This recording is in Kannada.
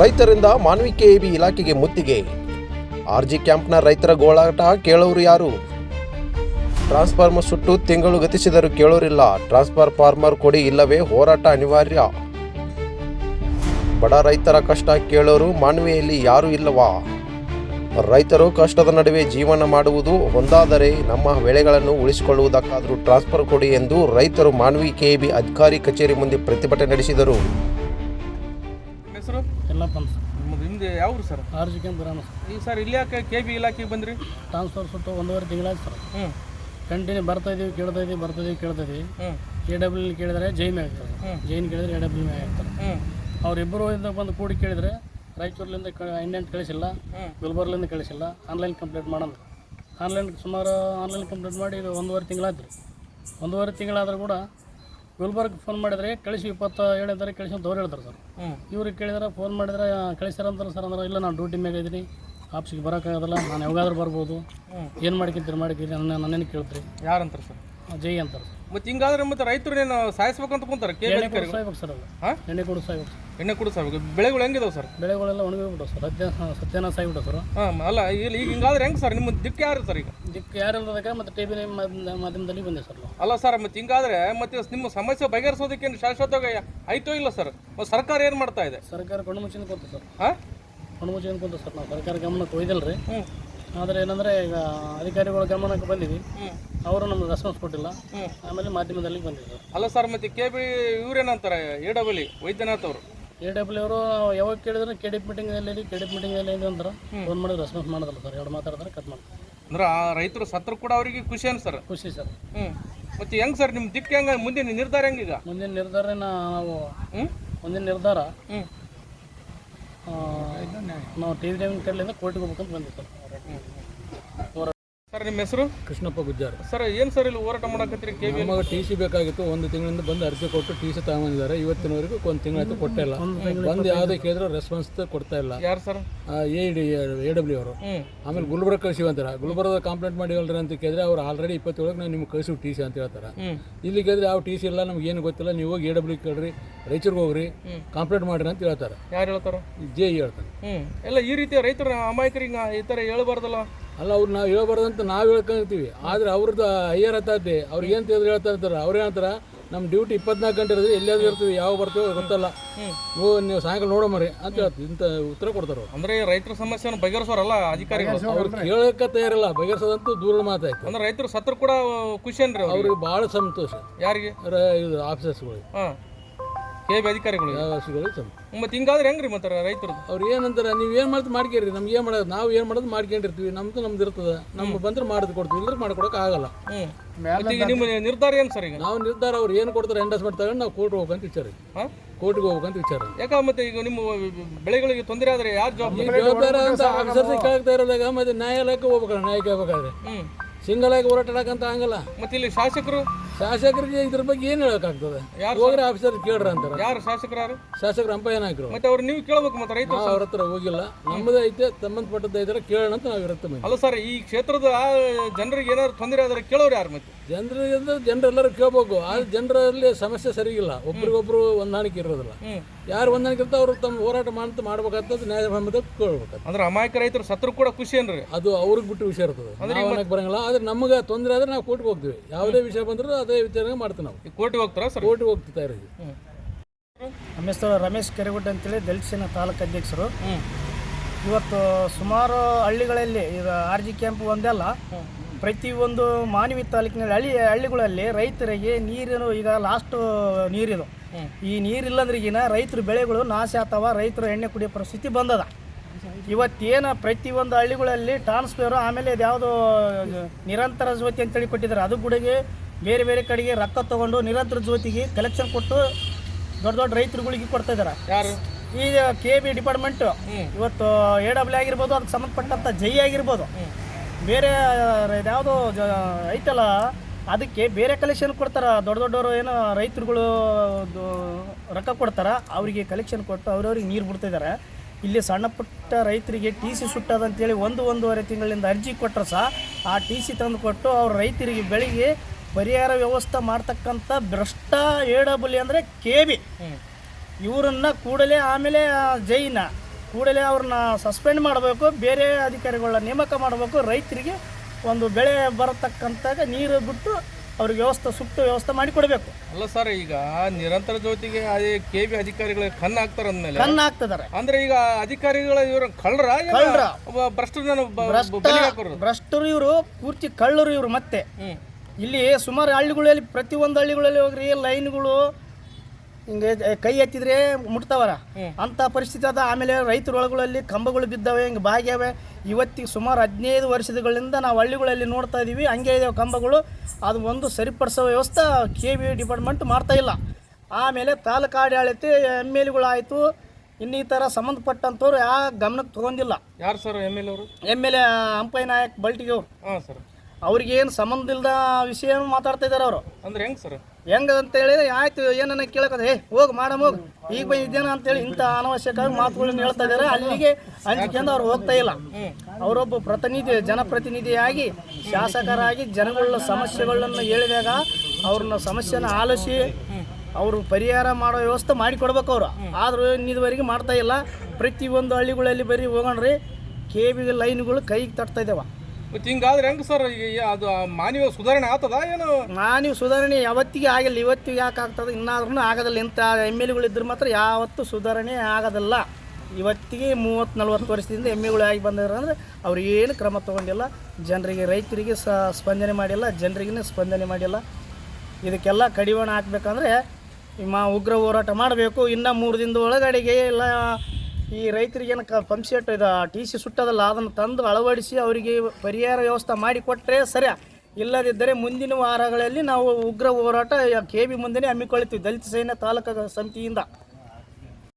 ರೈತರಿಂದ ಮಾನವಿಕೆ ಕೆಎಬಿ ಇಲಾಖೆಗೆ ಮುತ್ತಿಗೆ. ಆರ್ಜಿ ಕ್ಯಾಂಪ್ನ ರೈತರ ಗೋಳಾಟ ಕೇಳೋರು ಯಾರು? ಟ್ರಾನ್ಸ್ಫಾರ್ಮರ್ ಸುಟ್ಟು ತಿಂಗಳು ಗತಿಸಿದರೂ ಕೇಳೋರಿಲ್ಲ. ಟ್ರಾನ್ಸ್ಫರ್ ಫಾರ್ಮರ್ ಕೊಡಿ ಇಲ್ಲವೇ ಹೋರಾಟ ಅನಿವಾರ್ಯ. ಬಡ ರೈತರ ಕಷ್ಟ ಕೇಳೋರು ಮಾನವಿಯಲ್ಲಿ ಯಾರೂ ಇಲ್ಲವಾ? ರೈತರು ಕಷ್ಟದ ನಡುವೆ ಜೀವನ ಮಾಡುವುದು ಒಂದಾದರೆ ನಮ್ಮ ಬೆಳೆಗಳನ್ನು ಉಳಿಸಿಕೊಳ್ಳುವುದಕ್ಕಾದರೂ ಟ್ರಾನ್ಸ್ಫರ್ ಕೊಡಿ ಎಂದು ರೈತರು ಮಾನವಿ ಕೆಬಿ ಅಧಿಕಾರಿ ಕಚೇರಿ ಮುಂದೆ ಪ್ರತಿಭಟನೆ ನಡೆಸಿದರು. ನಿಮ್ದು ಯಾವ ಸರ್. ಆರು ಬರೋಣ ಸರ್. ಇಲ್ಲಿ ಯಾಕೆ ಕೆ ಬಿ ಇಲಾಖೆಗೆ ಬಂದ್ರಿ? ಟ್ರಾನ್ಸ್ಫರ್ ಸುಟ್ಟು ಒಂದೂವರೆ ತಿಂಗಳಾಯ್ತು ಸರ್. ಹ್ಞೂ ಕಂಟಿನ್ಯೂ ಬರ್ತಾ ಇದೀವಿ ಕೇಳ್ತಾ ಇದೀವಿ ಬರ್ತಾ ಇದೀವಿ ಕೇಳ್ತಾ ಇದೀವಿ. ಎ ಡಬ್ಲ್ಯೂ ಕೇಳಿದ್ರೆ ಜೈನ್ ಆಗ್ತಾರೆ ಜೈನ್ ಕೇಳಿದ್ರೆ ಎ ಡಬ್ಲ್ಯೂ ಆಗ್ತಾರೆ. ಅವ್ರಿಬ್ಬರು ಅವರಿಬ್ಬರು ಇಂದ ಬಂದು ಕೂಡಿ ಕೇಳಿದ್ರೆ ರಾಯಚೂರ್ಲಿಂದ ಇಂಡಿಯನ್ ಕಳಿಸಿಲ್ಲ ಗುಲ್ಬರ್ಲಿಂದ ಕಳಿಸಿಲ್ಲ ಆನ್ಲೈನ್ ಕಂಪ್ಲೀಟ್ ಮಾಡೋಣ ಆನ್ಲೈನ್ ಸುಮಾರು ಆನ್ಲೈನ್ ಕಂಪ್ಲೀಟ್ ಮಾಡಿ ಇದು ಒಂದೂವರೆ ತಿಂಗಳಾದ್ರಿ ಒಂದೂವರೆ ತಿಂಗಳಾದರೂ ಕೂಡ ಗುಲ್ಬರ್ಗ್ ಫೋನ್ ಮಾಡಿದ್ರೆ ಕಳಿಸಿ ಇಪ್ಪತ್ತ ಏಳನೇ ತಾರೀಕು ಕಳಿಸಿ ಅಂತ ಅವ್ರು ಹೇಳ್ತಾರೆ ಸರ್. ಇವ್ರಿಗೆ ಕೇಳಿದ್ರೆ ಫೋನ್ ಮಾಡಿದ್ರೆ ಕಳಿಸ್ತಾರಂತಾರೆ ಸರ್ ಅಂದ್ರೆ ಇಲ್ಲ ನಾನು ಡ್ಯೂಟಿ ಮ್ಯಾಗ ಇದ್ದೀನಿ ಆಫೀಸಿಗೆ ಬರೋಕ್ಕಾಗೋದಿಲ್ಲ ನಾನು ಯಾವಾಗಾದ್ರೂ ಬರ್ಬೋದು. ಏನು ಮಾಡ್ಕೊಂತೀರಿ ಮಾಡ್ಕೀರಿ ನನ್ನ ನನ್ನೇನು ಕೇಳ್ತೀರಿ? ಯಾರಂತಾರೆ ಸರ್? ಜೈ ಅಂತಾರೆ ಮತ್ತೆ ಹಿಂಗಾದ್ರೆ ಮತ್ತೆ ನೀನು ಸಾಯಿಸ್ಬೇಕಂತ ಕುಂತಾರೆ ಕೆ ಬಿ ಎಣ್ಣೆ ಕೊಡು ಅಧಿಕಾರಿಗಳು ಸಾಯ್ಬೇಕು ಸರ್ ಅದು ಹಾಂ? ಎಣ್ಣೆ ಕೊಡು ಸಾಯ್ಬೇಕು ಎಣ್ಣೆ ಕೂಡ ಸಾಯ್ಬೇಕು ಬೆಳೆಗಳು ಹೆಂಗಿದಾವೆ ಸರ್? ಬೆಳೆಗಳೆಲ್ಲ ಒಣಗಿಬಿಟ್ಟು ಸರ್. ಸತ್ಯ ಸತ್ಯನ ಸಾಯ್ಬಿಟ್ಟು ಸರ್. ಹಾಂ ಅಲ್ಲ ಇಲ್ಲಿ ಈಗ ಹಿಂಗಾದ್ರೆ ಹೆಂಗೆ ಸರ್? ನಿಮ್ಮ ದಿಕ್ಕು ಯಾರು ಸರ್ ಈಗ? ದಿಕ್ಕು ಯಾರಿಲ್ಲದಾಗ ಮತ್ತು ಟಿ ವಿ ಮಾಧ್ಯಮದಲ್ಲಿ ಬಂದೆ ಸರ್ ನಾವು ಅಲ್ಲ ಸರ್ ಮತ್ತೆ ಹಿಂಗಾದ್ರೆ ಮತ್ತೆ ನಿಮ್ಮ ಸಮಸ್ಯೆ ಬಗೆಹರಿಸೋದಕ್ಕೆ ಶಾಶ್ವತವಾಗಿ ಆಯ್ತೋ ಇಲ್ಲ ಸರ್? ಮತ್ತೆ ಸರ್ಕಾರ ಏನು ಮಾಡ್ತಾ ಇದೆ? ಸರ್ಕಾರ ಕಣ್ಣು ಮುಚ್ಚಿನ ಕುಂತ ಸರ್. ಹಾಂ? ಕಣ್ಣು ಮುಚ್ಚಿನ ಕುಂತ ಸರ್ ನಾವು. ಸರ್ಕಾರ ಗಮನಕ್ಕೆ ಒಯ್ದಿಲ್ಲ ರೀ ಹ್ಞೂ ಆದರೆ ಏನಂದರೆ ಈಗ ಅಧಿಕಾರಿಗಳ ಗಮನಕ್ಕೆ ಬಂದಿದ್ವಿ. ಅವರು ನಮ್ಗೆ ರೆಸ್ಪಾನ್ಸ್ ಕೊಟ್ಟಿಲ್ಲ. ಆಮೇಲೆ ಮಾಧ್ಯಮದಲ್ಲಿ ಬಂದಿದೆ ಸರ್. ಅಲ್ಲ ಸರ್ ಮತ್ತೆ ಕೆ ಬಿ ಇವ್ರೇನಂತಾರೆ ಎ ಡಬ್ಲ್ಯೂ ವೈದ್ಯನಾಥ್ ಅವರು. ಎ ಡಬ್ಲ್ಯೂ ಅವರು ಯಾವಾಗ ಕೇಳಿದ್ರು ಕೆ ಡಿ ಪಿ ಮೀಟಿಂಗಲ್ಲಿ ಕೆ ಡಿ ಪಿ ಮೀಟಿಂಗಲ್ಲಿ ಇದೆ ಅಂತಾರೆ ಫೋನ್ ಮಾಡಿದ್ರೆ ರೆಸ್ಪಾನ್ಸ್ ಮಾಡೋದಲ್ಲ ಸರ್ ಎರಡು ಮಾತಾಡಿದ್ರೆ ಕಟ್ ಮಾಡ್ತಾರೆ ಅಂದ್ರೆ ಆ ರೈತರು ಸತ್ರ ಕೂಡ ಅವರಿಗೆ ಖುಷಿ ಏನು ಸರ್ ಖುಷಿ ಸರ್ ಹ್ಞೂ ಮತ್ತೆ ಹೆಂಗ್ ಸರ್ ನಿಮ್ಮ ದಿಕ್ಕ ಹೆಂಗ? ಮುಂದಿನ ನಿರ್ಧಾರ ಹೆಂಗೀಗ? ಮುಂದಿನ ನಿರ್ಧಾರ ನಾವು ಹ್ಞೂ ಮುಂದಿನ ನಿರ್ಧಾರ ಹ್ಞೂ ನಾವು ಟಿ ವಿ ಟೈಮ್ ಕಡೆಯಿಂದ ಕೋರ್ಟಿಗೆ ಹೋಗ್ಬೇಕಂತ ಬಂದಿವಿ ಸರ್ ಸರ್ ನಿಮ್ಮ ಹೆಸರು? ಕೃಷ್ಣಪ್ಪ ಗುಜ್ಜಾರ್. ಸರ್ ಏನು ಸರ್ ಇಲ್ಲಿ ಹೋರಾಟ ಮಾಡಕತ್ತೀರಿ ಕೆ ವಿ ನಮಗೆ ಟಿ ಸಿ ಬೇಕಾಗಿತ್ತು. ಒಂದು ತಿಂಗಳಿಂದ ಬಂದು ಅರ್ಜಿ ಕೊಟ್ಟು ಟಿ ಸಿ ತಗೊಂಡಿದ್ದಾರೆ ಇವತ್ತಿನವರೆಗೂ ಒಂದು ತಿಂಗಳಾಯ್ತು ಕೊಟ್ಟಿಲ್ಲ ಬಂದು ಯಾವುದೇ ಕೇಳಿದ್ರು ರೆಸ್ಪಾನ್ಸ್ ಕೊಡ್ತಾ ಇಲ್ಲ. ಯಾರು sir? A D A W ಅವರು. ಆಮೇಲೆ ಗುಲ್ಬರ್ಗ ಕಳಿಸಿವಿ ಅಂತಾರೆ ಗುಲ್ಬರ್ಗ ಕಂಪ್ಲೇಂಟ್ ಮಾಡಿವಲ್ರಿ ಅಂತ ಕೇಳಿದ್ರೆ ಅವ್ರು ಆಲ್ರೆಡಿ ಇಪ್ಪತ್ತೇಳಕ್ಕೆ ನಾವು ನಿಮ್ಗೆ ಕಳಿಸಿವಿ ಟಿ ಸಿ ಅಂತ ಹೇಳ್ತಾರೆ. ಇಲ್ಲಿ ಕೇಳಿದ್ರೆ ಯಾವ ಟಿ ಸಿ ಇಲ್ಲ ನಮ್ಗೆ ಏನು ಗೊತ್ತಿಲ್ಲ. ನೀವು ಹೋಗಿ ಎ ಡಬ್ಲ್ಯೂ ಕೇಳ್ರಿ ರಾಯಚೂರಿಗೆ ಹೋಗ್ರಿ ಕಂಪ್ಲೇಂಟ್ ಮಾಡ್ರಿ ಅಂತ ಹೇಳ್ತಾರೆ. ಯಾರು ಹೇಳ್ತಾರೆ? ಜೆ ಹೇಳ್ತಾರೆ ಹೇಳ್ತಾನೆ. ಹ್ಞೂ ಎಲ್ಲ ಈ ರೀತಿ ರೈತರ ಅಮಾಯಕರಿಗೆ ಈ ಥರ ಹೇಳ್ಬಾರ್ದಲ್ಲ. ಅಲ್ಲ ಅವ್ರು ನಾವು ಹೇಳ್ಬಾರ್ದಂತ ನಾವು ಹೇಳ್ಕೊಂತೀವಿ ಆದ್ರೆ ಅವ್ರದ್ದು ಹೈಯರ್ ಹತ್ತಾತಿ ಅವ್ರಿಗೆ ಏನು ತಿಳಿದ್ರೆ ಹೇಳ್ತಾ ಇರ್ತಾರೆ. ಅವ್ರು ಏನಂತಾರೆ ನಮ್ಮ ಡ್ಯೂಟಿ ಇಪ್ಪತ್ನಾಲ್ಕು ಗಂಟೆ ಇರೋದು ಎಲ್ಲಾದ್ರೂ ಇರ್ತೀವಿ ಯಾವ ಬರ್ತೀವೋ ಗೊತ್ತಲ್ಲ. ನೀವು ನೀವು ಸಾಯಂಕಾಲ ನೋಡೋ ಮರಿ ಅಂತ ಹೇಳ್ತೀವಿ. ಇಂಥ ಉತ್ತರ ಕೊಡ್ತಾರೆ ಅವ್ರು. ಅಂದ್ರೆ ರೈತರ ಸಮಸ್ಯೆಯನ್ನು ಬಗೆಹರಿಸೋರಲ್ಲ ಅಧಿಕಾರಿಗಳು? ಅವ್ರು ಕೇಳೋಕೆ ತಯಾರಿಲ್ಲ. ಬಗೆಹರಿಸೋದಂತೂ ದೂರ ಮಾತಾಯ್ತು ಅಂದ್ರೆ ರೈತರು ಸತ್ರ ಕೂಡ ಖುಷಿ ಅನ್ರಿ ಅವ್ರಿಗೆ? ಭಾಳ ಸಂತೋಷ. ಯಾರಿಗೆ? ಇದು ಆಫೀಸರ್ಸ್ಗಳಿಗೆ ಹಾಂ. ಕೆ ಬಿ ಅಧಿಕಾರಿಗಳು? ಮತ್ತೆ ಹಿಂಗಾದ್ರೆ ಹೆಂಗ್ರಿ ಮತ್ತೆ ರೈತರು? ಅವ್ರು ಏನಂತಾರೆ ನೀವು ಏನು ಮಾಡ್ತೀವಿ ಮಾಡ್ಕೇರಿ ನಮ್ಗೆ ಏನು ಮಾಡೋದು ನಾವು ಏನು ಮಾಡೋದು ಮಾಡ್ಕೊಂಡಿರ್ತೀವಿ ನಮ್ದು ನಮ್ದು ಇರ್ತದೆ ನಮ್ಗೆ ಬಂದ್ರೆ ಮಾಡೋದು ಕೊಡ್ತೀವಿ ಇಲ್ಲದ್ರೆ ಮಾಡ್ಕೊಡಕ್ಕೆ ಆಗಲ್ಲ. ಈಗ ನಿಮ್ಮ ನಿರ್ಧಾರ ಏನು ಸರ್ ಈಗ? ನಾವು ನಿರ್ಧಾರ ಅವ್ರು ಏನು ಕೊಡ್ತಾರೆ ಎಂಡಸ್ಮೆಂಟ್ ತಗೊಂಡು ನಾವು ಕೋರ್ಟ್ ಹೋಗ್ಬೇಕಂತ ವಿಚಾರ ಹಾಂ? ಕೋರ್ಟ್ಗೆ ಹೋಗ್ಬೇಕಂತ ವಿಚಾರ ಯಾಕ ಮತ್ತೆ ಈಗ ನಿಮ್ಮ ಬೆಳೆಗಳಿಗೆ ತೊಂದರೆ ಆದ್ರೆ ಯಾರು ಜವಾಬ್ದಾರಿ ಜವಾಬ್ದಾರ ಅಂತ ಆಫೀಸರ್ಸ್ ಕೇಳ್ತಾ ಇರೋದಾಗ ಮತ್ತೆ ನ್ಯಾಯಾಲಯಕ್ಕೆ ಹೋಗ್ಬೇಕಲ್ಲ ನ್ಯಾಯಕ್ಕೆ ಹೋಗ್ಬೇಕಾದ್ರೆ. ಸಿಂಗಲ್ ಆಗಿ ಹೋರಾಟಕ್ಕಂತ ಆಗಲ್ಲ. ಮತ್ತೆ ಇಲ್ಲಿ ಶಾಸಕರು? ಶಾಸಕರಿಗೆ ಇದ್ರ ಬಗ್ಗೆ ಏನು ಹೇಳಕ್ಕಾಗ್ತದೆ? ಯಾರು ಹೋಗ್ರೆ ಆಫೀಸರ್ ಕೇಳ್ರ ಅಂತಾರೆ. ಯಾರು ಶಾಸಕರು ಶಾಸಕರು ಅಂಪಯ್ಯ ನಾಯಕರು. ಮತ್ತೆ ಅವ್ರು ನೀವು ಕೇಳ್ಬೇಕು ಮತ್ತೆ ರೈತ ಅವ್ರ ಹತ್ರ ಹೋಗಿಲ್ಲ. ನಮ್ಮದೇ ಐತೆ ಸಂಬಂಧಪಟ್ಟದ್ದು ಐತರ ಕೇಳೋಣ ಅಂತ ನಾವು ಇರುತ್ತೆ ಅಲ್ಲ ಸರ್ ಈ ಕ್ಷೇತ್ರದ ಆ ಜನರಿಗೆ ಏನಾದ್ರು ತೊಂದರೆ ಆದ್ರೆ ಕೇಳೋರು ಯಾರು ಮತ್ತೆ? ಜನರಿಗೆ ಜನರೆಲ್ಲರೂ ಕೇಳ್ಬೇಕು. ಆ ಜನರಲ್ಲಿ ಸಮಸ್ಯೆ ಸರಿಗಿಲ್ಲ. ಒಬ್ರಿಗೊಬ್ರು ಹೊಂದಾಣಿಕೆ ಇರೋದಿಲ್ಲ. ಯಾರು ಹೊಂದಾಣಿಕೆ ಇರ್ತಾ ಅವ್ರು ತಮ್ಮ ಹೋರಾಟ ಮಾಡ್ತಾ ಮಾಡ್ಬೇಕಾಗ್ತದೆ ನ್ಯಾಯಸಮ್ಮತ ಕೇಳ್ಬೇಕು ಅಂದ್ರೆ ಅಮಾಯಕ ರೈತರು ಸತ್ರು ಕೂಡ ಖುಷಿ ಏನ್ರಿ? ಅದು ಅವ್ರಿಗೆ ಬಿಟ್ಟು ವಿಷಯ ಇರ್ತದೆ. ಬರಂಗಿಲ್ಲ. ಆದ್ರೆ ನಮಗೆ ತೊಂದರೆ ಆದ್ರೆ ನಾವು ಕೋರ್ಟ್ಗೆ ಹೋಗ್ತೀವಿ. ಯಾವುದೇ ವಿಷಯ ಬಂದರೂ ಅದೇ ವಿಚಾರ ಮಾಡ್ತೀವಿ ನಾವು. ಈ ಕೋರ್ಟಿಗೆ ಹೋಗ್ತಾರ ಸರ್? ಕೋರ್ಟ್ಗೆ ಹೋಗ್ತಾ ಇರೋದು. ನಮ್ಮ ಹೆಸರು ರಮೇಶ್ ಕೆರೆಗುಡ್ಡ ಅಂತೇಳಿ ದಲಿತ ಸೇನಾ ತಾಲೂಕು ಅಧ್ಯಕ್ಷರು. ಹ್ಮ್. ಇವತ್ತು ಸುಮಾರು ಹಳ್ಳಿಗಳಲ್ಲಿ ಇದು ಆರ್ ಜಿ ಕ್ಯಾಂಪ್ ಒಂದಲ್ಲ ಪ್ರತಿಯೊಂದು ಮಾನವಿ ತಾಲೂಕಿನಲ್ಲಿ ಹಳ್ಳಿ ಹಳ್ಳಿಗಳಲ್ಲಿ ರೈತರಿಗೆ ನೀರಿನ ಈಗ ಲಾಸ್ಟ್ ನೀರಿದು. ಈ ನೀರಿಲ್ಲಂದ್ರೆ ಈಗಿನ ರೈತರ ಬೆಳೆಗಳು ನಾಶ ಆಗ್ತಾವ ರೈತರು ಎಣ್ಣೆ ಕುಡಿಯೋ ಪರಿಸ್ಥಿತಿ ಬಂದದ. ಇವತ್ತೇನು ಪ್ರತಿಯೊಂದು ಹಳ್ಳಿಗಳಲ್ಲಿ ಟ್ರಾನ್ಸ್ಫರ್ ಆಮೇಲೆ ಇದು ಯಾವುದೋ ನಿರಂತರ ಜ್ಯೋತಿ ಅಂತೇಳಿ ಕೊಟ್ಟಿದ್ದಾರೆ. ಅದು ಕೂಡಗೆ ಬೇರೆ ಬೇರೆ ಕಡೆಗೆ ರೊಕ್ಕ ತಗೊಂಡು ನಿರಂತರ ಜ್ಯೋತಿಗೆ ಕಲೆಕ್ಷನ್ ಕೊಟ್ಟು ದೊಡ್ಡ ದೊಡ್ಡ ರೈತರುಗಳಿಗೆ ಕೊಡ್ತಾ ಇದ್ದಾರೆ. ಈ ಈಗ ಕೆ ಬಿ ಡಿಪಾರ್ಟ್ಮೆಂಟ್ ಇವತ್ತು ಎ ಡಬ್ಲ್ಯೂ ಆಗಿರ್ಬೋದು ಅದಕ್ಕೆ ಸಂಬಂಧಪಟ್ಟಂಥ ಜೈ ಆಗಿರ್ಬೋದು. ಬೇರೆ ಯಾವುದೋ ಜ ಐತಲ್ಲ ಅದಕ್ಕೆ ಬೇರೆ ಕಲೆಕ್ಷನ್ ಕೊಡ್ತಾರೆ. ದೊಡ್ಡ ದೊಡ್ಡವರು ಏನು ರೈತರುಗಳು ರೊಕ್ಕ ಕೊಡ್ತಾರೆ. ಅವರಿಗೆ ಕಲೆಕ್ಷನ್ ಕೊಟ್ಟು ಅವ್ರವ್ರಿಗೆ ನೀರು ಬಿಡ್ತಿದ್ದಾರೆ ಇಲ್ಲಿ ಸಣ್ಣ ಪುಟ್ಟ ರೈತರಿಗೆ ಟಿ ಸಿ ಸುಟ್ಟದಂತೇಳಿ ಒಂದು ಒಂದೂವರೆ ತಿಂಗಳಿಂದ ಅರ್ಜಿ ಕೊಟ್ಟರು ಸಹ ಆ ಟಿ ಸಿ ತಂದು ಕೊಟ್ಟು ಅವ್ರ ರೈತರಿಗೆ ಬೆಳಿಗ್ಗೆ ಪರಿಹಾರ ವ್ಯವಸ್ಥೆ ಮಾಡ್ತಕ್ಕಂಥ ಭ್ರಷ್ಟ ಎ ಡಬ್ಲ್ಯೂ ಅಂದರೆ ಕೆ ಬಿ. ಇವರನ್ನು ಇವರನ್ನ ಕೂಡಲೇ ಆಮೇಲೆ ಜೈನ ಕೂಡಲೇ ಅವ್ರನ್ನ ಸಸ್ಪೆಂಡ್ ಮಾಡಬೇಕು ಬೇರೆ ಅಧಿಕಾರಿಗಳನ್ನ ನೇಮಕ ಮಾಡಬೇಕು ರೈತರಿಗೆ ಒಂದು ಬೆಳೆ ಬರತಕ್ಕಂತಾಗ ನೀರು ಬಿಟ್ಟು ಅವ್ರಿಗೆ ವ್ಯವಸ್ಥೆ ಸೂಕ್ತ ವ್ಯವಸ್ಥೆ ಮಾಡಿಕೊಡ್ಬೇಕು ಅಲ್ಲ ಸರ್ ಈಗ ನಿರಂತರ ಜ್ಯೋತಿಗೆ ಅದೇ ಕೆ ಬಿ ಅಧಿಕಾರಿಗಳ ಕಣ್ಣು ಹಾಕ್ತಾರ ಅಂದ್ಮೇಲೆ. ಕಣ್ಣು ಹಾಕ್ತಿದ್ದಾರೆ. ಅಂದ್ರೆ ಈಗ ಅಧಿಕಾರಿಗಳ ಇವರು ಕಳ್ಳರ ಕಳ್ಳರ. ಭ್ರಷ್ಟರು ಭ್ರಷ್ಟರು ಇವರು ಪೂರ್ತಿ ಕಳ್ಳರು ಇವರು ಮತ್ತೆ. ಇಲ್ಲಿ ಸುಮಾರು ಹಳ್ಳಿಗಳಲ್ಲಿ ಪ್ರತಿಯೊಂದು ಹಳ್ಳಿಗಳಲ್ಲಿ ಹೋಗ್ರಿ ಲೈನ್ಗಳು ಹಿಂಗೆ ಕೈ ಎತ್ತಿದ್ರೆ ಮುಟ್ತಾವರ. ಅಂತ ಪರಿಸ್ಥಿತಿ ಅದ ಆಮೇಲೆ ರೈತರ ಒಳಗಳಲ್ಲಿ ಕಂಬಗಳು ಬಿದ್ದಾವೆ ಹಿಂಗೆ ಬಾಗ್ಯಾವೆ ಇವತ್ತಿಗೆ ಸುಮಾರು ಹದಿನೈದು ವರ್ಷಗಳಿಂದ ನಾವು ಹಳ್ಳಿಗಳಲ್ಲಿ ನೋಡ್ತಾ ಇದ್ದೀವಿ ಹಂಗೆ ಇದಾವೆ ಕಂಬಗಳು. ಅದು ಒಂದು ಸರಿಪಡಿಸೋ ವ್ಯವಸ್ಥೆ ಕೆ ವಿ ಡಿಪಾರ್ಟ್ಮೆಂಟ್ ಮಾಡ್ತಾ ಇಲ್ಲ. ಆಮೇಲೆ ತಾಲೂಕು ಆಡಳಿತ ಎಂ ಎಲ್ ಎಗಳಾಯಿತು. ಇನ್ನಿತರ ಸಂಬಂಧಪಟ್ಟಂಥವ್ರು ಯಾವ ಗಮನಕ್ಕೆ ತಗೊಂಡಿಲ್ಲ. ಯಾರು ಸರ್ ಎಂ ಎಲ್ ಅವರು? M L A Hampaiah Naik ಬಲ್ಟಿಗೆ ಅವರು. ಹಾಂ ಸರ್. ಅವ್ರಿಗೇನು ಸಂಬಂಧ ಇಲ್ಲದ ವಿಷಯ ಮಾತಾಡ್ತಾ ಇದ್ದಾರೆ ಅವರು. ಅಂದ್ರೆ ಹೆಂಗ್ ಸರ್? ಹೆಂಗ ಅಂತ ಹೇಳಿದ್ರೆ ಆಯ್ತು ಏನನ್ನ ಕೇಳಕದ ಏ ಹೋಗಿ ಮಾಡಮ್ ಹೋಗಿ. ಈಗ ಬಂದಿದ್ದೇನ ಅಂತೇಳಿ ಇಂಥ ಅನವಶ್ಯಕವಾಗಿ ಮಾತುಗಳನ್ನ ಹೇಳ್ತಾ ಇದ್ದಾರೆ ಅಲ್ಲಿಗೆ ಕೆಂದ ಅವ್ರು ಹೋಗ್ತಾ ಇಲ್ಲ. ಅವರೊಬ್ಬ ಪ್ರತಿನಿಧಿ ಜನಪ್ರತಿನಿಧಿಯಾಗಿ ಶಾಸಕರಾಗಿ ಜನಗಳ ಸಮಸ್ಯೆಗಳನ್ನು ಹೇಳಿದಾಗ ಅವ್ರನ್ನ ಸಮಸ್ಯೆನ ಆಲಿಸಿ ಅವರು ಪರಿಹಾರ ಮಾಡೋ ವ್ಯವಸ್ಥೆ ಮಾಡಿಕೊಡ್ಬೇಕು ಅವರು. ಆದರೂ ಇದುವರೆಗೆ ಮಾಡ್ತಾ ಇಲ್ಲ. ಪ್ರತಿಯೊಂದು ಹಳ್ಳಿಗಳಲ್ಲಿ ಬರೀ ಹೋಗೋಣ್ರಿ ಕೆ ಬಿ ಲೈನ್ಗಳು ಕೈಗೆ ತಟ್ತಾ ಇದ್ದಾವೆ ಮತ್ತೆ ಹಿಂಗಾದ್ರೆ ಹೆಂಗ್ ಸರ್ ಅದು ಆ ಮಾನವ ಸುಧಾರಣೆ ಆಗ್ತದ ಏನು? ಮಾನವ ಸುಧಾರಣೆ ಯಾವತ್ತಿಗೆ ಆಗಿಲ್ಲ, ಇವತ್ತಿಗೆ ಯಾಕೆ ಆಗ್ತದೆ? ಇನ್ನಾದ್ರೂ ಆಗೋದಿಲ್ಲ. ಇಂಥ ಎಂ ಎಲ್ ಇದ್ರೆ ಮಾತ್ರ ಯಾವತ್ತೂ ಸುಧಾರಣೆ ಆಗೋದಿಲ್ಲ. ಇವತ್ತಿಗೆ ಮೂವತ್ತು ನಲ್ವತ್ತು ವರ್ಷದಿಂದ ಎಂ ಬಂದಿದ್ರು ಅಂದರೆ ಅವ್ರು ಏನು ಕ್ರಮ ತೊಗೊಂಡಿಲ್ಲ. ಜನರಿಗೆ, ರೈತರಿಗೆ ಸ ಸ್ಪಂದನೆ ಮಾಡಿಲ್ಲ ಜನರಿಗೂ ಸ್ಪಂದನೆ ಮಾಡಿಲ್ಲ. ಇದಕ್ಕೆಲ್ಲ ಕಡಿವಾಣ ಹಾಕ್ಬೇಕಂದ್ರೆ ಮಾ ಉಗ್ರ ಹೋರಾಟ ಮಾಡಬೇಕು. ಇನ್ನು ಮೂರು ದಿನದ ಒಳಗಡೆಗೆ ಎಲ್ಲ ಈ ರೈತರಿಗೇನು ಕ ಪಂಪ್ ಸೆಟ್ ಇದು ಟಿ ಸಿ ಸುಟ್ಟದಲ್ಲ, ಅದನ್ನು ತಂದು ಅಳವಡಿಸಿ ಅವರಿಗೆ ಪರಿಹಾರ ವ್ಯವಸ್ಥೆ ಮಾಡಿಕೊಟ್ರೆ ಸರಿ. ಇಲ್ಲದಿದ್ದರೆ ಮುಂದಿನ ವಾರಗಳಲ್ಲಿ ನಾವು ಉಗ್ರ ಹೋರಾಟ ಕೆ ಬಿ ಮುಂದೆನೇ ಹಮ್ಮಿಕೊಳ್ತೀವಿ ದಲಿತ ಸೈನ್ಯ ತಾಲೂಕು ಸಮಿತಿಯಿಂದ.